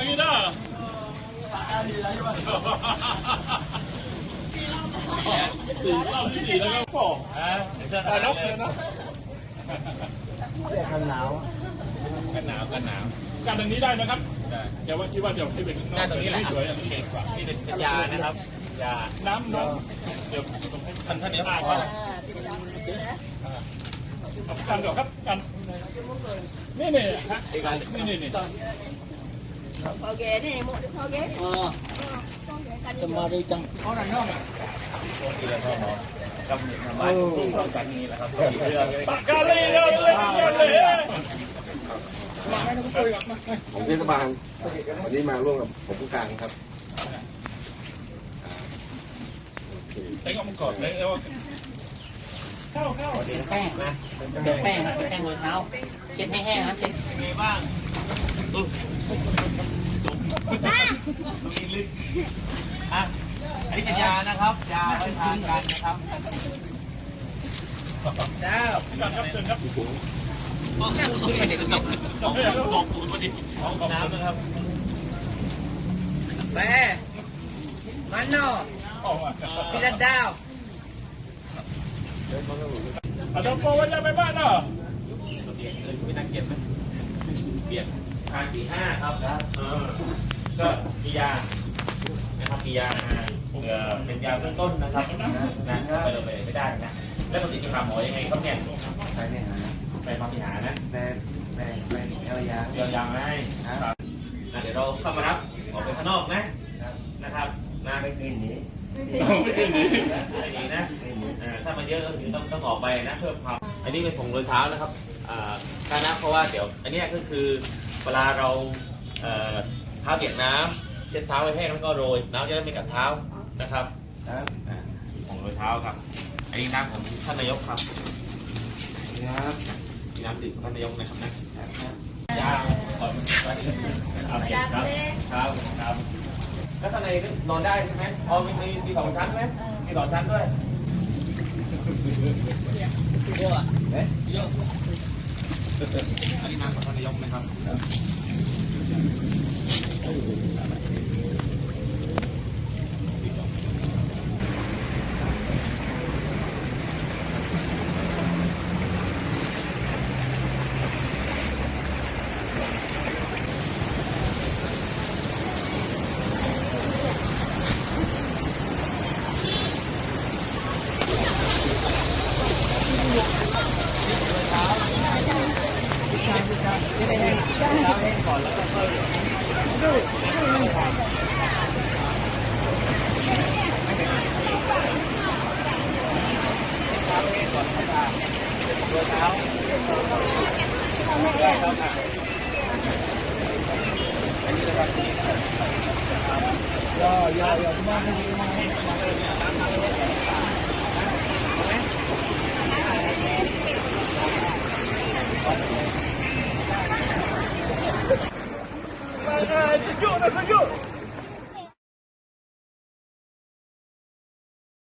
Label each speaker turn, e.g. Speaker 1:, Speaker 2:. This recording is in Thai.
Speaker 1: สี่รอบที่สี่แล้วก็บอก
Speaker 2: อ่าเสื้อ
Speaker 1: แต่
Speaker 2: ทหาร
Speaker 1: นก
Speaker 2: เล
Speaker 1: ยนะ
Speaker 3: เสื้อกันหนาว
Speaker 2: กันหนาวกันหนาว
Speaker 1: การตรงนี้ได้ไหมครับ
Speaker 2: ใช่
Speaker 1: แต่ว่าคิดว่าเดี๋ยวให้เป็นข้างน
Speaker 2: หน้า
Speaker 1: อก
Speaker 2: ตรงนี้แหละ
Speaker 1: ไม่สวยอย่างนี้เก่งกว่า
Speaker 2: นี่เป็นยานะครับยา
Speaker 1: น้ำน้องเดี๋ยวผมให้
Speaker 2: ท่านท่านเดี๋ยว
Speaker 1: อ่า
Speaker 2: ก่อน
Speaker 1: กันเดี๋ยวครับกันนี่นี่ฮะนี่นี่นี่
Speaker 4: Phò ghế này, một đứa phò ghế.
Speaker 3: Ờ,
Speaker 4: Phò ghế cả đi.
Speaker 3: tầm mà đi chăng có này không
Speaker 2: ปกติแล้วพ่อหมอกำเนิดทำลายทุ่งเรากันนี้แหละครับเรื่องเลย
Speaker 1: ปากกาเลยเลยเลยเลย
Speaker 5: ของเทศบาลวันนี้มาร่วมกับผมผู้การครับ
Speaker 1: ไอ้ก็มันกอดเลยแล้วเข้าเข้า
Speaker 3: แป้งนะเดี๋ยวแป้งนะแป้งรองเท้าเช็ดให้แห้งนะเช็ด
Speaker 2: เป็นไงบ้าง ตุ๊บมีลึกอะอันนี้เป็นยานะครับ ยาไว้ทานกันนะครับ
Speaker 3: เจ้า
Speaker 1: กันครับเชิญครับ
Speaker 2: ต้องไม่เด็กต้องต้องบอกตูนพอดีน้ำนะครับ
Speaker 3: แป้มันโน่
Speaker 1: ออกมา
Speaker 3: พี่ดันเจ้า
Speaker 1: อาจารย์โปว่าจะไปบ้านเนาะ
Speaker 2: ไม่น่าเกลียดไหมเปลี่ยน ทานปีห้าครับเออก็มียานะครับมียาเอ่อเป็นยาเบื้องต้นนะครับนะไปเลยไปไม่ได้นะแล้วปกติจะหาหมอยังไงครับเนี่ย
Speaker 5: ใช่ไหมฮะ
Speaker 2: ไปมาพิหารนะ
Speaker 5: แม่แม่แม่เอลยา
Speaker 2: เดี๋ยวยาให้ครับอะเดี๋ยวเราเข้ามารับออกไปข้างนอกนะนะครับนะ
Speaker 5: ไม่กินนี้
Speaker 1: ไม่ได้หนี
Speaker 2: ไม่ดีนะอ่าถ้ามันเยอะก็คือต้องต้องออกไปนะเพิ่มความอันนี้เป็นผงโรยเท้านะครับอ่าการนะเพราะว่าเดี๋ยวอันเนี้ยก็คือ เวลาเราเอ่อเท้าเปียกน้ำเช็ดเท้าไว้แห้งแล้วก็โรยน้ำจะได้ไม่กัดเท้านะครับ
Speaker 5: ครับ
Speaker 2: อ่าผงโรยเท้าครับ อันนี้น้ำของท่านนายกครับ
Speaker 5: ครับ
Speaker 2: มีน้ำดื่มของท่านนายกนะครับนะ
Speaker 5: ครับ
Speaker 2: ยาก่อนก่อนอื่นครับครับครับครับแล้วข้างในนอนได้ใช่ไหมอ๋อมีมีมีสองชั้นไหมมีสองชั้นด้วย
Speaker 3: เยอะ
Speaker 5: เอ๊ะ
Speaker 3: เยอะ
Speaker 2: อันนี้น้ำของท่านนายกนะครับ
Speaker 3: ย่อย่อย่อมากให้ดีมาก Let's go.